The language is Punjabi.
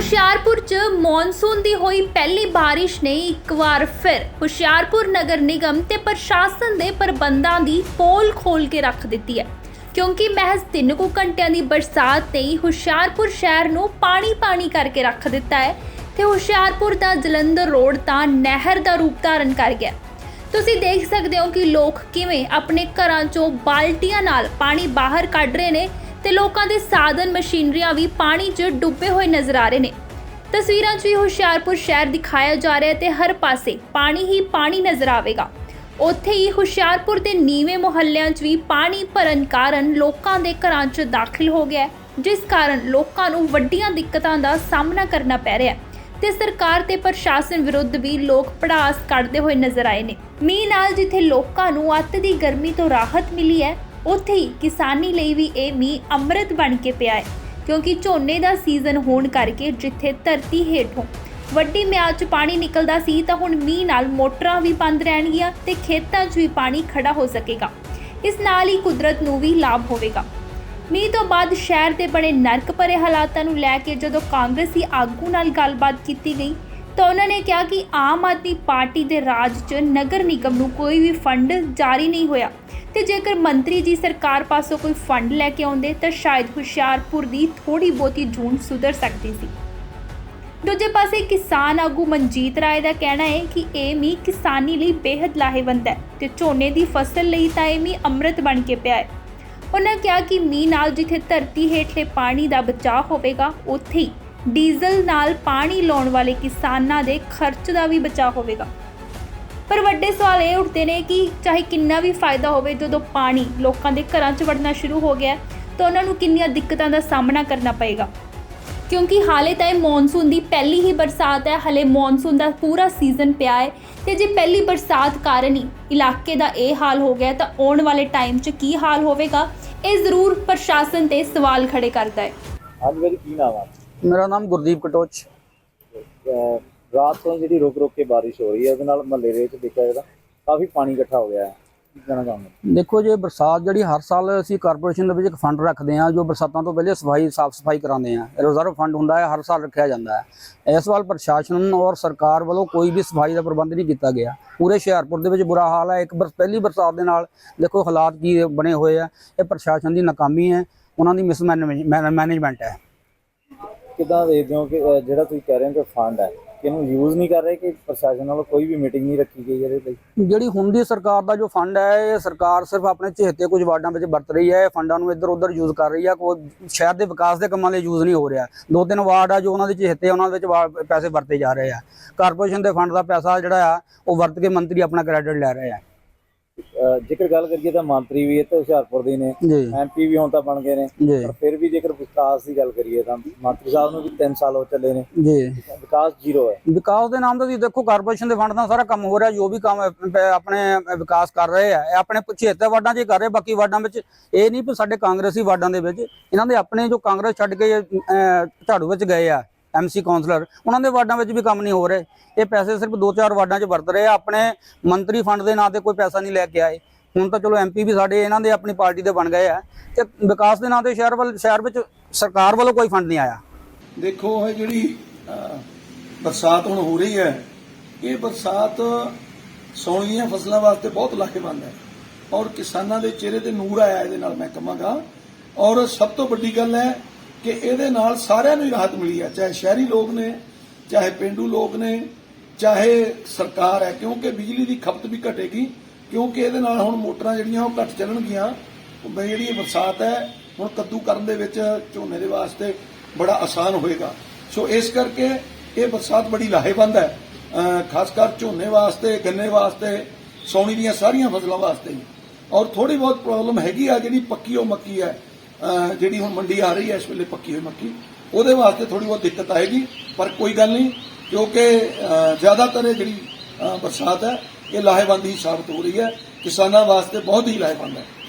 ਹੁਸ਼ਿਆਰਪੁਰ 'ਚ ਮੌਨਸੂਨ ਦੀ ਹੋਈ ਪਹਿਲੀ ਬਾਰਿਸ਼ ਨੇ ਇੱਕ ਵਾਰ ਫਿਰ ਹੁਸ਼ਿਆਰਪੁਰ ਨਗਰ ਨਿਗਮ ਤੇ ਪ੍ਰਸ਼ਾਸਨ ਦੇ ਪ੍ਰਬੰਧਾਂ ਦੀ ਪੋਲ ਖੋਲ ਕੇ ਰੱਖ ਦਿੱਤੀ ਹੈ। ਕਿਉਂਕਿ ਮਹਿਜ਼ ਤਿੰਨ ਕੁ ਘੰਟਿਆਂ ਦੀ ਬਰਸਾਤ ਨੇ ਹੀ ਹੁਸ਼ਿਆਰਪੁਰ ਸ਼ਹਿਰ ਨੂੰ ਪਾਣੀ-ਪਾਣੀ ਕਰਕੇ ਰੱਖ ਦਿੱਤਾ ਹੈ ਤੇ ਹੁਸ਼ਿਆਰਪੁਰ ਦਾ ਜਲੰਧਰ ਰੋਡ ਤਾਂ ਨਹਿਰ ਦਾ ਰੂਪ ਧਾਰਨ ਕਰ ਗਿਆ। ਤੁਸੀਂ ਦੇਖ ਸਕਦੇ ਹੋ ਕਿ ਲੋਕ ਕਿਵੇਂ ਆਪਣੇ ਘਰਾਂ 'ਚੋਂ ਬਾਲਟੀਆਂ ਨਾਲ ਪਾਣੀ ਬਾਹਰ ਕੱਢ ਰਹੇ ਨੇ ਤੇ ਲੋਕਾਂ ਦੇ ਸਾਧਨ ਮਸ਼ੀਨਰੀਆਂ ਵੀ ਪਾਣੀ 'ਚ ਡੁੱਬੇ ਹੋਏ ਨਜ਼ਰ ਆ ਰਹੇ ਨੇ। ਤਸਵੀਰਾਂ 'ਚ ਵੀ ਹੁਸ਼ਿਆਰਪੁਰ ਸ਼ਹਿਰ ਦਿਖਾਇਆ ਜਾ ਰਿਹਾ ਹੈ ਤੇ ਹਰ ਪਾਸੇ ਪਾਣੀ ਹੀ ਪਾਣੀ ਨਜ਼ਰ ਆਵੇਗਾ। ਉੱਥੇ ਹੀ ਹੁਸ਼ਿਆਰਪੁਰ ਦੇ ਨੀਵੇਂ ਮੁਹੱਲਿਆਂ 'ਚ ਵੀ ਪਾਣੀ ਭਰਨ ਕਾਰਨ ਲੋਕਾਂ ਦੇ ਘਰਾਂ 'ਚ ਦਾਖਲ ਹੋ ਗਿਆ ਜਿਸ ਕਾਰਨ ਲੋਕਾਂ ਨੂੰ ਵੱਡੀਆਂ ਦਿੱਕਤਾਂ ਦਾ ਸਾਹਮਣਾ ਕਰਨਾ ਪੈ ਰਿਹਾ ਹੈ ਤੇ ਸਰਕਾਰ ਤੇ ਪ੍ਰਸ਼ਾਸਨ ਵਿਰੁੱਧ ਵੀ ਲੋਕ ਪੜਾਸ ਕੱਢਦੇ ਹੋਏ ਨਜ਼ਰ ਆਏ ਨੇ। ਮੀਂਹ ਨਾਲ ਜਿੱਥੇ ਲੋਕਾਂ ਨੂੰ ਅੱਤ ਦੀ ਗਰਮੀ ਤੋਂ ਰਾਹਤ ਮਿਲੀ ਹੈ ਉੱਥੇ ਹੀ ਕਿਸਾਨੀ ਲਈ ਵੀ ਇਹ ਮੀਂਹ ਅੰਮ੍ਰਿਤ ਬਣ ਕੇ ਪਿਆ ਹੈ, ਕਿਉਂਕਿ ਝੋਨੇ ਦਾ ਸੀਜ਼ਨ ਹੋਣ ਕਰਕੇ ਜਿੱਥੇ ਧਰਤੀ ਹੇਠੋਂ ਵੱਡੀ ਮਿਆਦ 'ਚ ਪਾਣੀ ਨਿਕਲਦਾ ਸੀ, ਤਾਂ ਹੁਣ ਮੀਂਹ ਨਾਲ ਮੋਟਰਾਂ ਵੀ ਬੰਦ ਰਹਿਣਗੀਆਂ ਤੇ ਖੇਤਾਂ 'ਚ ਵੀ ਪਾਣੀ ਖੜਾ ਹੋ ਸਕੇਗਾ। ਇਸ ਨਾਲ ਹੀ ਕੁਦਰਤ ਨੂੰ ਵੀ ਲਾਭ ਹੋਵੇਗਾ। ਮੀਂਹ ਤੋਂ ਬਾਅਦ ਸ਼ਹਿਰ ਦੇ ਬਣੇ ਨਰਕ ਭਰੇ ਹਾਲਾਤਾਂ ਨੂੰ ਲੈ ਕੇ ਜਦੋਂ ਕਾਂਗਰਸੀ ਆਗੂ ਨਾਲ ਗੱਲਬਾਤ ਕੀਤੀ ਗਈ ਤਾਂ ਉਹਨਾਂ ਨੇ ਕਿਹਾ ਕਿ ਆਮ ਆਦਮੀ ਪਾਰਟੀ ਦੇ ਰਾਜ 'ਚ ਨਗਰ ਨਿਗਮ ਨੂੰ ਕੋਈ ਵੀ ਫੰਡ ਜਾਰੀ ਨਹੀਂ ਹੋਇਆ। ਤੇ ਜੇਕਰ ਮੰਤਰੀ ਜੀ ਸਰਕਾਰ ਪਾਸੋਂ ਕੋਈ ਫੰਡ ਲੈ ਕੇ ਆਉਂਦੇ ਤਾਂ ਸ਼ਾਇਦ ਹੁਸ਼ਿਆਰਪੁਰ ਦੀ ਥੋੜੀ ਬਹੁਤੀ ਜੂਨ ਸੁਧਰ ਸਕਦੀ ਸੀ। ਦੂਜੇ ਪਾਸੇ ਕਿਸਾਨ ਆਗੂ ਮਨਜੀਤ ਰਾਏ ਦਾ ਕਹਿਣਾ ਹੈ ਕਿ ਇਹ ਮੀਂਹ ਕਿਸਾਨੀ ਲਈ ਬੇहद ਲਾਹੇਵੰਦ ਹੈ ਤੇ ਝੋਨੇ ਦੀ ਫਸਲ ਲਈ ਤਾਂ ਇਹ ਮੀਂਹ ਅੰਮ੍ਰਿਤ ਬਣ ਕੇ ਪਿਆ ਹੈ। ਉਹਨਾਂ ਕਿਹਾ ਕਿ ਮੀਂਹ ਨਾਲ ਜਿੱਥੇ ਧਰਤੀ ਹੇਠਲੇ ਪਾਣੀ ਦਾ ਬਚਾਅ ਹੋਵੇਗਾ, ਉੱਥੇ ਹੀ ਡੀਜ਼ਲ ਨਾਲ ਪਾਣੀ ਲਾਉਣ ਵਾਲੇ ਕਿਸਾਨਾਂ ਦੇ ਖਰਚ ਦਾ ਵੀ ਬਚਾਅ ਹੋਵੇਗਾ। ਪਰ ਵੱਡੇ ਸਵਾਲ ਇਹ ਉੱਠਦੇ ਨੇ ਕਿ ਚਾਹੇ ਕਿੰਨਾ ਵੀ ਫਾਇਦਾ ਹੋਵੇ, ਜਦੋਂ ਪਾਣੀ ਲੋਕਾਂ ਦੇ ਘਰਾਂ 'ਚ ਵੜਨਾ ਸ਼ੁਰੂ ਹੋ ਗਿਆ ਤਾਂ ਉਹਨਾਂ ਨੂੰ ਕਿੰਨੀਆਂ ਦਿੱਕਤਾਂ ਦਾ ਸਾਹਮਣਾ ਕਰਨਾ ਪਏਗਾ। ਕਿਉਂਕਿ ਹਾਲੇ ਤਾਂ ਇਹ ਮੌਨਸੂਨ ਦੀ ਪਹਿਲੀ ਹੀ ਬਰਸਾਤ ਹੈ, ਹਲੇ ਮੌਨਸੂਨ ਦਾ ਪੂਰਾ ਸੀਜ਼ਨ ਪਿਆ ਹੈ, ਤੇ ਜੇ ਪਹਿਲੀ ਬਰਸਾਤ ਕਾਰਨ ਹੀ ਇਲਾਕੇ ਦਾ ਇਹ ਹਾਲ ਹੋ ਗਿਆ ਤਾਂ ਆਉਣ ਵਾਲੇ ਟਾਈਮ 'ਚ ਕੀ ਹਾਲ ਹੋਵੇਗਾ, ਇਹ ਜ਼ਰੂਰ ਪ੍ਰਸ਼ਾਸਨ ਤੇ ਸਵਾਲ ਖੜੇ ਕਰਦਾ ਹੈ। ਅੱਜ ਮੇਰੀ ਕੀ ਨਾਮ ਆ? ਮੇਰਾ ਨਾਮ ਗੁਰਦੀਪ ਕਟੋਚ। ਰਾਤ ਤੋਂ ਜਿਹੜੀ ਰੁਕ ਰੁਕ ਕੇ ਬਾਰਿਸ਼ ਹੋ ਰਹੀ ਹੈ ਉਹਦੇ ਨਾਲ ਮਹੱਲੇ ਦੇ ਵਿੱਚ ਦੇਖਿਆ ਜਾਂਦਾ ਕਾਫੀ ਪਾਣੀ ਇਕੱਠਾ ਹੋ ਗਿਆ ਹੈ। ਕੀ ਕਹਿਣਾ ਚਾਹੁੰਦੇ ਦੇਖੋ ਜੇ ਬਰਸਾਤ ਜਿਹੜੀ ਹਰ ਸਾਲ ਅਸੀਂ ਕਾਰਪੋਰੇਸ਼ਨ ਦੇ ਵਿੱਚ ਇੱਕ ਫੰਡ ਰੱਖਦੇ ਹਾਂ ਜੋ ਬਰਸਾਤਾਂ ਤੋਂ ਪਹਿਲੇ ਸਫ਼ਾਈ ਸਾਫ਼ ਸਫ਼ਾਈ ਕਰਾਉਂਦੇ ਹਾਂ। ਰਿਜ਼ਰਵ ਫੰਡ ਹੁੰਦਾ ਹੈ ਹਰ ਸਾਲ ਰੱਖਿਆ ਜਾਂਦਾ ਹੈ। ਇਸ ਵਾਰ ਪ੍ਰਸ਼ਾਸਨ ਔਰ ਸਰਕਾਰ ਵੱਲੋਂ ਕੋਈ ਵੀ ਸਫ਼ਾਈ ਦਾ ਪ੍ਰਬੰਧ ਨਹੀਂ ਕੀਤਾ ਗਿਆ। ਪੂਰੇ ਹੁਸ਼ਿਆਰਪੁਰ ਦੇ ਵਿੱਚ ਬੁਰਾ ਹਾਲ ਹੈ। ਇੱਕ ਬਰਸ ਪਹਿਲੀ ਬਰਸਾਤ ਦੇ ਨਾਲ ਦੇਖੋ ਹਾਲਾਤ ਕੀ ਬਣੇ ਹੋਏ ਆ। ਇਹ ਪ੍ਰਸ਼ਾਸਨ ਦੀ ਨਾਕਾਮੀ ਹੈ। ਉਹਨਾਂ ਦੀ ਮਿਸਮੈਨੇਜਮੈਂਟ ਹੈ। ਕਿੱਦਾਂ ਦੇਖਦੇ ਹੋ ਕਿ, ਅਹ, ਜਿਹੜਾ ਤੁਸੀਂ ਕਹਿ ਰਹੇ ਹੋ ਕਿ ਫੰਡ ਹੈ, ਕਿ ਇਹਨੂੰ ਯੂਜ਼ ਨਹੀਂ ਕਰ ਰਹੇ ਕਿ ਪ੍ਰਸ਼ਾਸਨ ਵੱਲੋਂ ਕੋਈ ਵੀ ਮੀਟਿੰਗ ਨਹੀਂ ਰੱਖੀ ਗਈ ਇਹਦੇ ਲਈ? ਜਿਹੜੀ ਹੁਣ ਦੀ ਸਰਕਾਰ ਦਾ ਜੋ ਫੰਡ ਹੈ, ਇਹ ਸਰਕਾਰ ਸਿਰਫ ਆਪਣੇ ਚਹੇਤੇ ਕੁਝ ਵਾਰਡਾਂ ਵਿੱਚ ਵਰਤ ਰਹੀ ਹੈ, ਇਹ ਫੰਡਾਂ ਨੂੰ ਇੱਧਰ ਉੱਧਰ ਯੂਜ਼ ਕਰ ਰਹੀ ਹੈ, ਕੋਈ ਸ਼ਹਿਰ ਦੇ ਵਿਕਾਸ ਦੇ ਕੰਮਾਂ ਲਈ ਯੂਜ਼ ਨਹੀਂ ਹੋ ਰਿਹਾ। ਦੋ ਤਿੰਨ ਵਾਰਡ ਆ ਜੋ ਉਹਨਾਂ ਦੇ ਚਹੇਤੇ ਉਹਨਾਂ ਵਿੱਚ ਵਾ- ਪੈਸੇ ਵਰਤੇ ਜਾ ਰਹੇ ਆ। ਕਾਰਪੋਰੇਸ਼ਨ ਦੇ ਫੰਡ ਦਾ ਪੈਸਾ ਜਿਹੜਾ ਆ, ਉਹ ਵਰਤ ਕੇ ਮੰਤਰੀ ਆਪਣਾ ਕ੍ਰੈਡਿਟ ਲੈ ਰਹੇ ਆ। ਜੇਕਰ ਗੱਲ ਕਰੀਏ ਤਾਂ ਮੰਤਰੀ ਵੀ ਇੱਥੇ ਹੁਸ਼ਿਆਰਪੁਰ ਦੇ ਨੇ ਐਮਪੀ ਵੀ ਹੁਣ ਤਾਂ ਬਣ ਗਏ ਨੇ ਪਰ ਫਿਰ ਵੀ ਜੇਕਰ ਵਿਕਾਸ ਦੀ ਗੱਲ ਕਰੀਏ ਤਾਂ ਮੰਤਰੀ ਸਾਹਿਬ ਨੂੰ ਵੀ 3 ਸਾਲ ਹੋ ਚੱਲੇ ਨੇ। ਜੀ। ਵਿਕਾਸ ਜ਼ੀਰੋ ਹੈ। ਵਿਕਾਸ ਦੇ ਨਾਮ ਤੇ ਤੁਸੀਂ ਦੇਖੋ ਕਾਰਪੋਰੇਸ਼ਨ ਦੇ ਫੰਡ ਨਾਲ ਸਾਰਾ ਕੰਮ ਹੋ ਰਿਹਾ ਜੋ ਵੀ ਕੰਮ ਆਪਣੇ ਵਿਕਾਸ ਕਰ ਰਹੇ ਆ ਆਪਣੇ ਚਹੇਤੇ ਵਾਰਡਾਂ 'ਚ ਕਰ ਰਹੇ ਬਾਕੀ ਵਾਰਡਾਂ ਵਿੱਚ ਇਹ ਨਹੀਂ ਵੀ ਸਾਡੇ ਕਾਂਗਰਸੀ ਵਾਰਡਾਂ ਦੇ ਵਿੱਚ ਇਹਨਾਂ ਦੇ ਆਪਣੇ ਜੋ ਕਾਂਗਰਸ ਛੱਡ ਕੇ ਝਾੜੂ ਵਿੱਚ ਗਏ ਆ। ਐਮਸੀ ਕਾਉਂਸਲਰ ਉਹਨਾਂ ਦੇ ਵਾਰਡਾਂ ਵਿੱਚ ਵੀ ਕੰਮ ਨਹੀਂ ਹੋ ਰਹੇ। ਇਹ ਪੈਸੇ ਸਿਰਫ ਦੋ ਚਾਰ ਵਾਰਡਾਂ 'ਚ ਵਰਤ ਰਹੇ ਆ। ਆਪਣੇ ਮੰਤਰੀ ਫੰਡ ਦੇ ਨਾਂ ਤੇ ਕੋਈ ਪੈਸਾ ਨਹੀਂ ਲੈ ਕੇ ਆਏ। ਹੁਣ ਤਾਂ ਚਲੋ ਐਮਪੀ ਵੀ ਸਾਡੇ ਇਹਨਾਂ ਦੇ ਆਪਣੀ ਪਾਰਟੀ ਦੇ ਬਣ ਗਏ ਆ। ਤੇ ਵਿਕਾਸ ਦੇ ਨਾਂ ਤੇ ਸ਼ਹਿਰ ਵੱਲ, ਸ਼ਹਿਰ ਵਿੱਚ ਸਰਕਾਰ ਵੱਲੋਂ ਕੋਈ ਫੰਡ ਨਹੀਂ ਆਇਆ। ਦੇਖੋ, ਇਹ ਜਿਹੜੀ ਬਰਸਾਤ ਹੁਣ ਹੋ ਰਹੀ ਹੈ, ਇਹ ਬਰਸਾਤ ਸੌਣ ਫਸਲਾਂ ਵਾਸਤੇ ਬਹੁਤ ਲਾਹੇਵੰਦ ਹੈ। ਔਰ ਕਿਸਾਨਾਂ ਦੇ ਚਿਹਰੇ ਤੇ ਨੂਰ ਆਇਆ ਇਹਦੇ ਨਾਲ ਮੈਂ ਕਹਾਂਗਾ। ਔਰ ਸਭ ਤੋਂ ਵੱਡੀ ਗੱਲ ਹੈ ਕਿ ਇਹਦੇ ਨਾਲ ਸਾਰਿਆਂ ਨੂੰ ਹੀ ਰਾਹਤ ਮਿਲੀ ਹੈ ਚਾਹੇ ਸ਼ਹਿਰੀ ਲੋਕ ਨੇ, ਚਾਹੇ ਪਿੰਡੂ ਲੋਕ ਨੇ, ਚਾਹੇ ਸਰਕਾਰ ਹੈ, ਕਿਉਂਕਿ ਬਿਜਲੀ ਦੀ ਖਪਤ ਵੀ ਘਟੇਗੀ, ਕਿਉਂਕਿ ਇਹਦੇ ਨਾਲ ਹੁਣ ਮੋਟਰਾਂ ਜਿਹੜੀਆਂ ਉਹ ਘੱਟ ਚੱਲਣਗੀਆਂ ਜਿਹੜੀ ਬਰਸਾਤ ਹੈ, ਹੁਣ ਕੱਦੂ ਕਰਨ ਦੇ ਵਿੱਚ ਝੋਨੇ ਦੇ ਵਾਸਤੇ ਬੜਾ ਆਸਾਨ ਹੋਏਗਾ। ਸੋ ਇਸ ਕਰਕੇ ਇਹ ਬਰਸਾਤ ਬੜੀ ਲਾਹੇਵੰਦ ਹੈ। ਖਾਸ ਕਰ ਝੋਨੇ ਵਾਸਤੇ, ਗੰਨੇ ਵਾਸਤੇ, ਸੌਣੀ ਦੀਆਂ ਸਾਰੀਆਂ ਫਸਲਾਂ ਵਾਸਤੇ। ਔਰ ਥੋੜੀ ਬਹੁਤ ਪ੍ਰੋਬਲਮ ਹੈਗੀ ਆ, ਜਿਹੜੀ ਪੱਕੀ ਉਹ ਮੱਕੀ ਹੈ। ਜਿਹੜੀ ਹੁਣ ਮੰਡੀ ਆ ਰਹੀ ਹੈ, ਇਸ ਵੇਲੇ ਪੱਕੀ ਹੋਈ ਮੱਕੀ, ਉਹਦੇ ਵਾਸਤੇ ਥੋੜੀ ਬਹੁਤ ਦਿੱਕਤ ਆਏਗੀ, ਪਰ ਕੋਈ ਗੱਲ ਨਹੀਂ, ਕਿਉਂਕਿ ਜ਼ਿਆਦਾਤਰ ਇਹ ਜਿਹੜੀ ਬਰਸਾਤ ਹੈ, ਇਹ ਲਾਹੇਵੰਦ ਹੀ ਸਾਬਤ ਹੋ ਰਹੀ ਹੈ, ਕਿਸਾਨਾਂ ਵਾਸਤੇ ਬਹੁਤ ਹੀ ਲਾਹੇਵੰਦ ਹੈ।